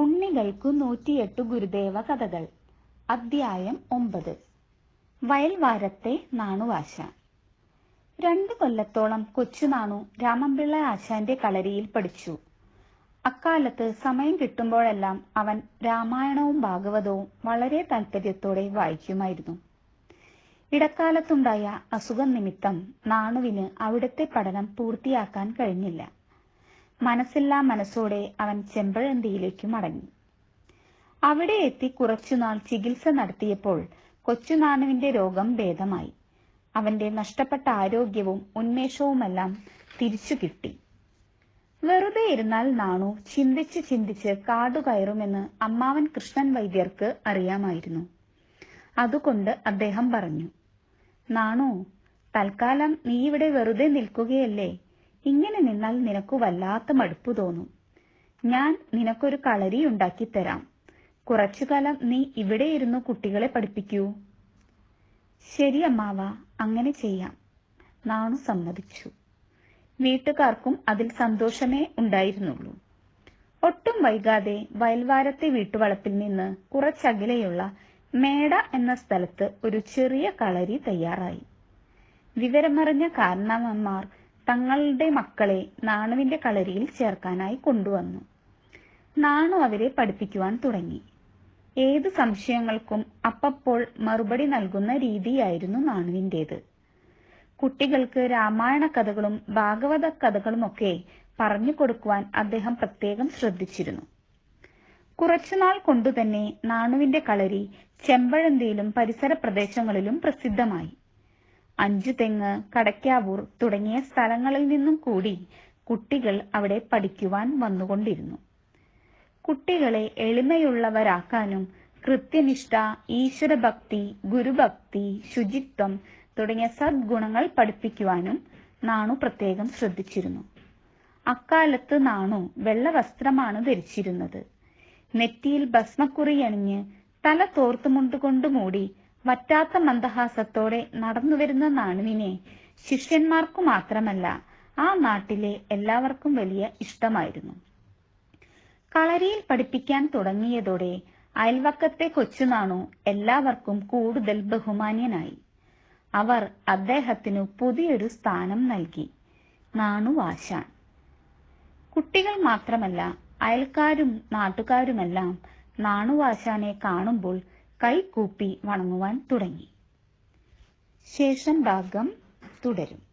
ഉണ്ണികൾക്കു നൂറ്റിയെട്ടു ഗുരുദേവ കഥകൾ. അദ്ധ്യായം ഒമ്പത്. വയൽവാരത്തെ നാണുവാശ. രണ്ടു കൊല്ലത്തോളം കൊച്ചുനാണു രാമൻപിള്ള ആശാന്റെ കളരിയിൽ പഠിച്ചു. അക്കാലത്ത് സമയം കിട്ടുമ്പോഴെല്ലാം അവൻ രാമായണവും ഭാഗവതവും വളരെ താല്പര്യത്തോടെ വായിക്കുമായിരുന്നു. ഇടക്കാലത്തുണ്ടായ അസുഖം നിമിത്തം നാണുവിന് അവിടുത്തെ പഠനം പൂർത്തിയാക്കാൻ കഴിഞ്ഞില്ല. മനസ്സില്ലാ മനസ്സോടെ അവൻ ചെമ്പഴന്തിയിലേക്ക് മടങ്ങി. അവിടെ എത്തി കുറച്ചുനാൾ ചികിത്സ നടത്തിയപ്പോൾ കൊച്ചുനാണുവിന്റെ രോഗം ഭേദമായി. അവന്റെ നഷ്ടപ്പെട്ട ആരോഗ്യവും ഉന്മേഷവുമെല്ലാം തിരിച്ചു കിട്ടി. വെറുതെ ഇരുന്നാൽ നാണു ചിന്തിച്ച് ചിന്തിച്ച് കാടുകയറുമെന്ന് അമ്മാവൻ കൃഷ്ണൻ വൈദ്യർക്ക് അറിയാമായിരുന്നു. അതുകൊണ്ട് അദ്ദേഹം പറഞ്ഞു നാണു തൽക്കാലം നീ ഇവിടെ വെറുതെ നിൽക്കുകയല്ലേ? ഇങ്ങനെ നിന്നാൽ നിനക്ക് വല്ലാത്ത മടുപ്പ് തോന്നും. ഞാൻ നിനക്കൊരു കളരി തരാം കുറച്ചുകാലം നീ ഇവിടെ ഇരുന്ന് കുട്ടികളെ പഠിപ്പിക്കൂ. ശരി അമ്മാവ അങ്ങനെ ചെയ്യാം. നാണു സമ്മതിച്ചു. വീട്ടുകാർക്കും അതിൽ സന്തോഷമേ ഉണ്ടായിരുന്നുള്ളൂ. ഒട്ടും വൈകാതെ വയൽവാരത്തെ വീട്ടുവളപ്പിൽ നിന്ന് കുറച്ചകലെയുള്ള മേട എന്ന സ്ഥലത്ത് ഒരു ചെറിയ കളരി തയ്യാറായി. വിവരമറിഞ്ഞ കാരണവന്മാർ തങ്ങളുടെ മക്കളെ നാണുവിന്റെ കളരിയിൽ ചേർക്കാനായി കൊണ്ടുവന്നു. നാണു അവരെ പഠിപ്പിക്കുവാൻ തുടങ്ങി. ഏത് സംശയങ്ങൾക്കും അപ്പപ്പോൾ മറുപടി നൽകുന്ന രീതിയായിരുന്നു നാണുവിന്റേത് കുട്ടികൾക്ക് രാമായണ കഥകളും ഭാഗവത കഥകളുമൊക്കെ പറഞ്ഞു കൊടുക്കുവാൻ അദ്ദേഹം പ്രത്യേകം ശ്രദ്ധിച്ചിരുന്നു. കുറച്ചുനാൾ കൊണ്ടുതന്നെ നാണുവിന്റെ കളരി ചെമ്പഴന്തിയിലും പരിസര പ്രദേശങ്ങളിലും പ്രസിദ്ധമായി. അഞ്ചു തെങ്ങ് കടക്കാവൂർ തുടങ്ങിയ സ്ഥലങ്ങളിൽ നിന്നും കൂടി കുട്ടികൾ അവിടെ പഠിക്കുവാൻ വന്നുകൊണ്ടിരുന്നു. കുട്ടികളെ എളിമയുള്ളവരാക്കാനും കൃത്യനിഷ്ഠ ഈശ്വരഭക്തി ഗുരുഭക്തി ശുചിത്വം തുടങ്ങിയ സദ്ഗുണങ്ങൾ പഠിപ്പിക്കുവാനും നാണു പ്രത്യേകം ശ്രദ്ധിച്ചിരുന്നു. അക്കാലത്ത് നാണു വെള്ള വസ്ത്രമാണ് ധരിച്ചിരുന്നത്. നെറ്റിയിൽ ഭസ്മക്കുറി അണിഞ്ഞ് തല തോർത്തുമുണ്ടുകൊണ്ട് മൂടി വറ്റാത്ത മന്ദഹാസത്തോടെ നടന്നു നടന്നുവരുന്ന നാണുവിനെ ശിഷ്യന്മാർക്കു മാത്രമല്ല ആ നാട്ടിലെ എല്ലാവർക്കും വലിയ ഇഷ്ടമായിരുന്നു. കളരിയിൽ പഠിപ്പിക്കാൻ തുടങ്ങിയതോടെ അയൽവക്കത്തെ കൊച്ചുനാണു എല്ലാവർക്കും കൂടുതൽ ബഹുമാന്യനായി. അവർ അദ്ദേഹത്തിനു പുതിയൊരു സ്ഥാനം നൽകി നാണു വാശാൻ. കുട്ടികൾ മാത്രമല്ല അയൽക്കാരും നാട്ടുകാരുമെല്ലാം നാണുവാശാനെ കാണുമ്പോൾ കൈകൂപ്പി വണങ്ങുവാൻ തുടങ്ങി. ശേഷം ഭാഗം തുടരും.